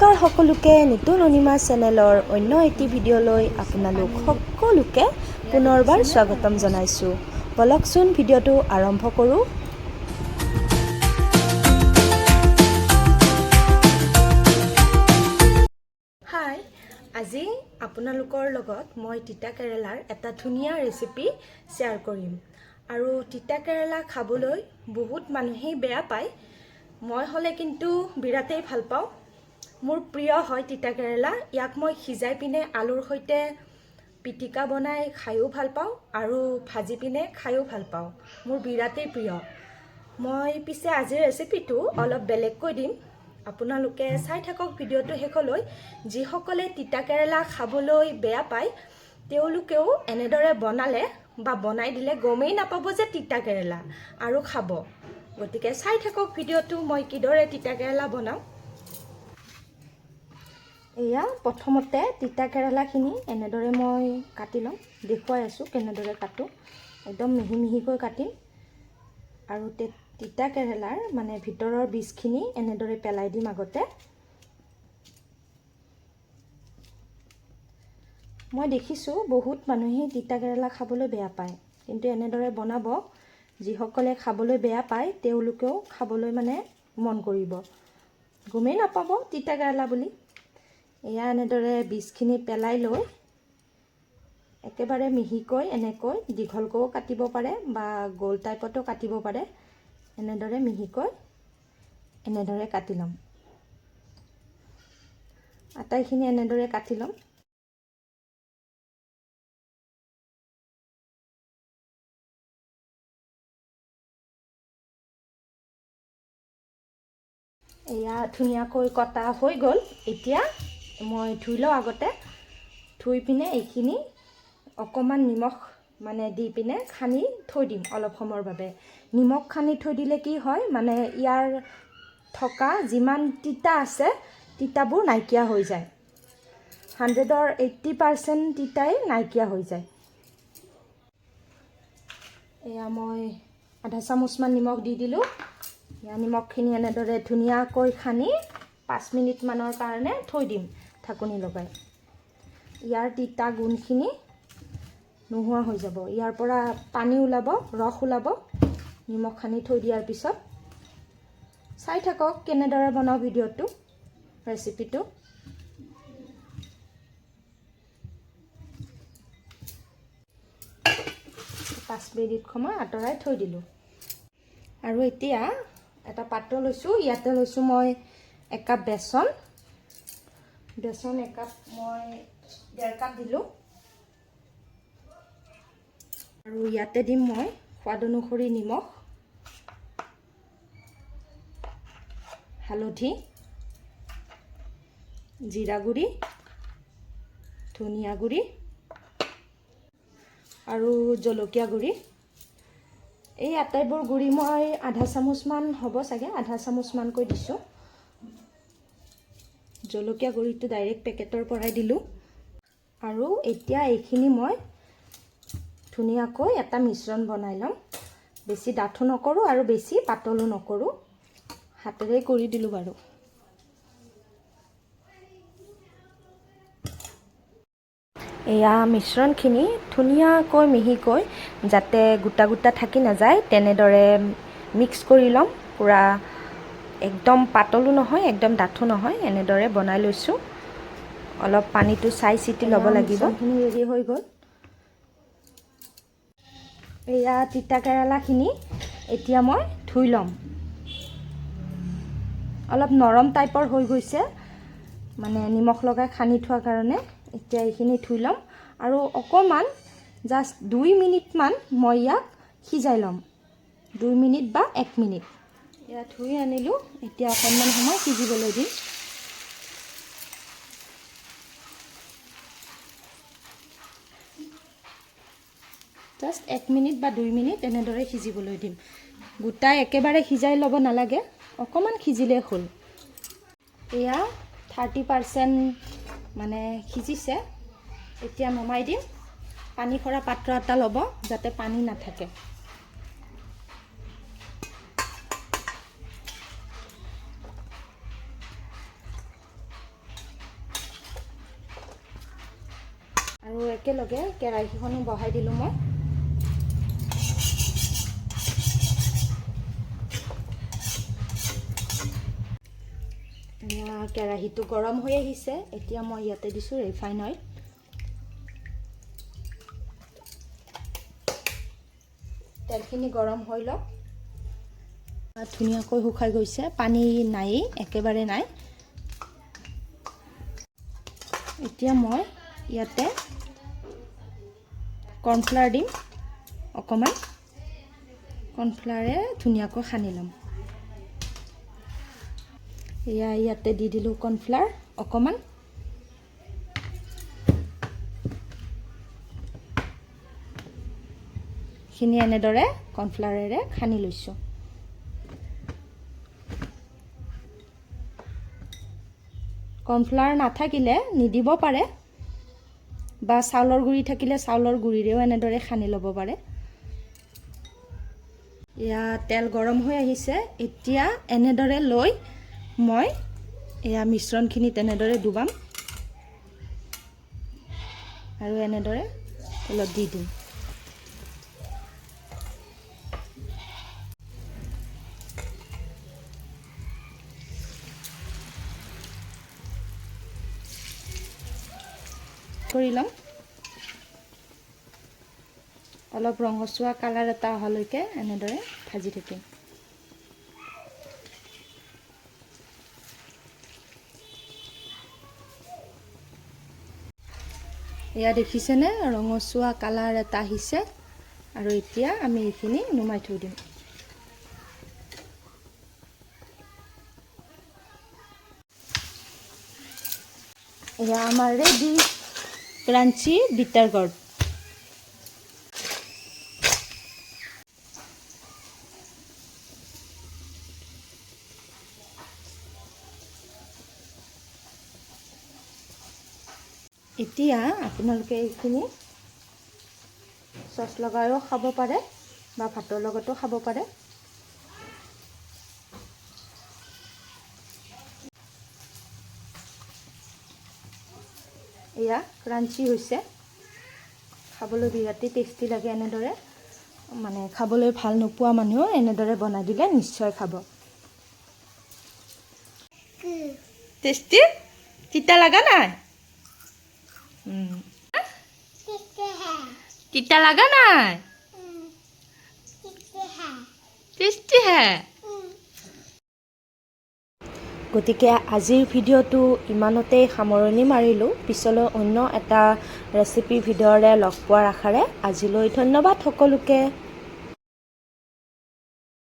নমস্কাৰ সকলোকে নতুন অনিমা চেনেলৰ অন্য এটি ভিডিঅ'লৈ আপোনালোক সকলোকে পুনৰবাৰ স্বাগতম জনাইছোঁ। বলকচোন ভিডিঅ'টো আৰম্ভ কৰোঁ। হাই আজি আপোনালোকৰ লগত মই তিতা কেৰেলাৰ এটা ধুনীয়া ৰেচিপি শ্বেয়াৰ কৰিম। আৰু তিতা কেৰেলা খাবলৈ বহুত মানুহেই বেয়া পায়। মই হ'লে কিন্তু বিৰাটেই ভাল পাওঁ। মোৰ প্ৰিয় হয় তিতা কেৰেলা ইয়াক মই সিজাই পিনে আলুৰ সৈতে পিটিকা বনাই খায়ো ভাল পাওঁ আৰু ভাজি পিনে খায়ো ভাল পাওঁ। মোৰ বিৰাটেই প্ৰিয়। মই পিছে আজিৰ ৰেচিপিটো অলপ বেলেগকৈ দিম। আপোনালোকে চাই থাকক ভিডিঅ'টো শেষলৈ। যিসকলে তিতা কেৰেলা খাবলৈ বেয়া পায় তেওঁলোকেও এনেদৰে বনালে বা বনাই দিলে গমেই নাপাব যে তিতা কেৰেলা আৰু খাব। গতিকে চাই থাকক ভিডিঅ'টো মই কিদৰে তিতা কেৰেলা বনাওঁ। এয়া প্ৰথমতে তিতা কেৰেলাখিনি এনেদৰে মই কাটি ল'ম দেখুৱাই আছোঁ কেনেদৰে কাটোঁ। একদম মিহি মিহিকৈ কাটিম। আৰু তিতা কেৰেলাৰ মানে ভিতৰৰ বীজখিনি এনেদৰে পেলাই দিম আগতে। মই দেখিছোঁ বহুত মানুহেই তিতা কেৰেলা খাবলৈ বেয়া পায়। কিন্তু এনেদৰে বনাব যিসকলে খাবলৈ বেয়া পায় তেওঁলোকেও খাবলৈ মানে মন কৰিব। গমেই নাপাব তিতা কেৰেলা বুলি। এয়া এনেদৰে বীজখিনি পেলাই লৈ একেবাৰে মিহিকৈ এনেকৈ দীঘলকৈও কাটিব পাৰে বা গোল টাইপতো কাটিব পাৰে। এনেদৰে মিহিকৈ এনেদৰে কাটি ল'ম। আটাইখিনি এনেদৰে কাটি ল'ম। এয়া ধুনীয়াকৈ কটা হৈ গ'ল। এতিয়া মই ধুই লওঁ আগতে। ধুই পিনে এইখিনি অকণমান নিমখ মানে দি পিনে সানি থৈ দিম অলপ সময়ৰ বাবে। নিমখ সানি থৈ দিলে কি হয় মানে ইয়াৰ থকা যিমান তিতা আছে তিতাবোৰ নাইকিয়া হৈ যায়। হাণ্ড্ৰেডৰ এইট্টি পাৰ্চেণ্ট তিতাই নাইকিয়া হৈ যায়। এয়া মই আধা চামুচমান নিমখ দি দিলোঁ। এয়া নিমখখিনি এনেদৰে ধুনীয়াকৈ সানি পাঁচ মিনিটমানৰ কাৰণে থৈ দিম। ঢাকনি লগাই। ইয়াৰ তিতা গুণখিনি নোহোৱা হৈ যাব। ইয়াৰ পৰা পানী ওলাব ৰস ওলাব নিমখ সানি থৈ দিয়াৰ পিছত চাই থাকক কেনেদৰে বনাওঁ ভিডিঅ'টো ৰেচিপিটো পাঁচ মিনিট সময় আঁতৰাই থৈ দিলোঁ। আৰু এতিয়া এটা পাত্ৰ লৈছোঁ। ইয়াতে লৈছোঁ মই একাপ বেচন। বেচন একাপ মই ডেৰ কাপ দিলোঁ। আৰু ইয়াতে দিম মই সোৱাদ অনুসৰি নিমখ হালধি জিৰা গুড়ি ধনিয়া গুড়ি আৰু জলকীয়া গুড়ি। এই আটাইবোৰ গুড়ি মই আধা চামুচমান হ'ব চাগে আধা চামুচমানকৈ দিছোঁ। জলকীয়া গুড়িটো ডাইৰেক্ট পেকেটৰ পৰাই দিলোঁ। আৰু এতিয়া এইখিনি মই ধুনীয়াকৈ এটা মিশ্ৰণ বনাই ল'ম। বেছি ডাঠো নকৰোঁ আৰু বেছি পাতলো নকৰোঁ। হাতেৰে কৰি দিলোঁ বাৰু। এয়া মিশ্ৰণখিনি ধুনীয়াকৈ মিহিকৈ যাতে গোটা গোটা থাকি নাযায় তেনেদৰে মিক্স কৰি ল'ম। পূৰা একদম পাতলো নহয় একদম ডাঠো নহয় এনেদৰে বনাই লৈছোঁ। অলপ পানীটো চাই চিতি ল'ব লাগিব। মিশ্ৰণখিনি ৰেডি হৈ গ'ল। এয়া তিতা কেৰেলাখিনি এতিয়া মই ধুই ল'ম। অলপ নৰম টাইপৰ হৈ গৈছে মানে নিমখ লগাই সানি থোৱা কাৰণে এতিয়া এইখিনি ধুই ল'ম। আৰু অকণমান জাষ্ট দুই মিনিটমান মই ইয়াক সিজাই ল'ম। দুই মিনিট বা এক মিনিট। এয়া ধুই আনিলোঁ। এতিয়া অকণমান সময় সিজিবলৈ দিম। জাষ্ট এক মিনিট বা দুই মিনিট এনেদৰে সিজিবলৈ দিম। গোটাই একেবাৰে সিজাই ল'ব নালাগে। অকণমান সিজিলেই হ'ল। এয়া থাৰ্টি পাৰ্চেণ্ট মানে সিজিছে। এতিয়া নমাই দিম। পানী সৰা পাত্ৰ এটা ল'ব যাতে পানী নাথাকে। একেলগে কেৰাহীখনো বহাই দিলোঁ মই। কেৰাহীটো গৰম হৈ আহিছে। এতিয়া মই ইয়াতে দিছোঁ ৰিফাইন অইল তেলখিনি গৰম হৈ লওক। ধুনীয়াকৈ শুকাই গৈছে। পানী নাই একেবাৰে নাই। এতিয়া মই ইয়াতে কৰ্ণফ্লাৱাৰ দিম। অকণমান কৰ্ণফ্লাৱাৰে ধুনীয়াকৈ সানি ল'ম। এয়া ইয়াতে দি দিলোঁ কৰ্ণফ্লাৱাৰ অকণমান। খিনি এনেদৰে কৰ্ণফ্লাৱাৰেৰে সানি লৈছোঁ। কৰ্ণফ্লাৱাৰ নাথাকিলে নিদিব পাৰে। বা চাউলৰ গুড়ি থাকিলে চাউলৰ গুড়িৰেও এনেদৰে সানি ল'ব পাৰে। এয়া তেল গৰম হৈ আহিছে। এতিয়া এনেদৰে লৈ মই এয়া মিশ্ৰণখিনি তেনেদৰে ডুবাম। আৰু এনেদৰে তেলত দি দিম। কৰি ল'ম অলপ ৰঙচুৱা কালাৰ এটা অহালৈকে এনেদৰে ভাজি থাকিম। এয়া দেখিছেনে? ৰঙচুৱা কালাৰ এটা আহিছে। আৰু এতিয়া আমি এইখিনি নুমাই থৈ আমাৰ ৰেডি ক্ৰাঞ্চি বিটাৰ গৰ্ড এতিয়া আপোনালোকে এইখিনি চচ লগাইও খাব পাৰে বা ভাতৰ লগতো খাব পাৰে। এয়া ক্ৰাঞ্চি হৈছে। খাবলৈ বিৰাটেই টেষ্টি লাগে এনেদৰে। মানে খাবলৈ ভালো নোপোৱা মানুহেও এনেদৰে বনাই দিলে নিশ্চয় খাব। টেষ্টি তিতা লগা নাই? তিতা লগা নাই? টেষ্টি হে। গতিকে আজিৰ ভিডিঅ'টো ইমানতেই সামৰণি মাৰিলোঁ। পিছলৈ অন্য এটা ৰেচিপি ভিডিঅ'ৰে লগ পোৱাৰ আশাৰে আজিলৈ ধন্যবাদ সকলোকে।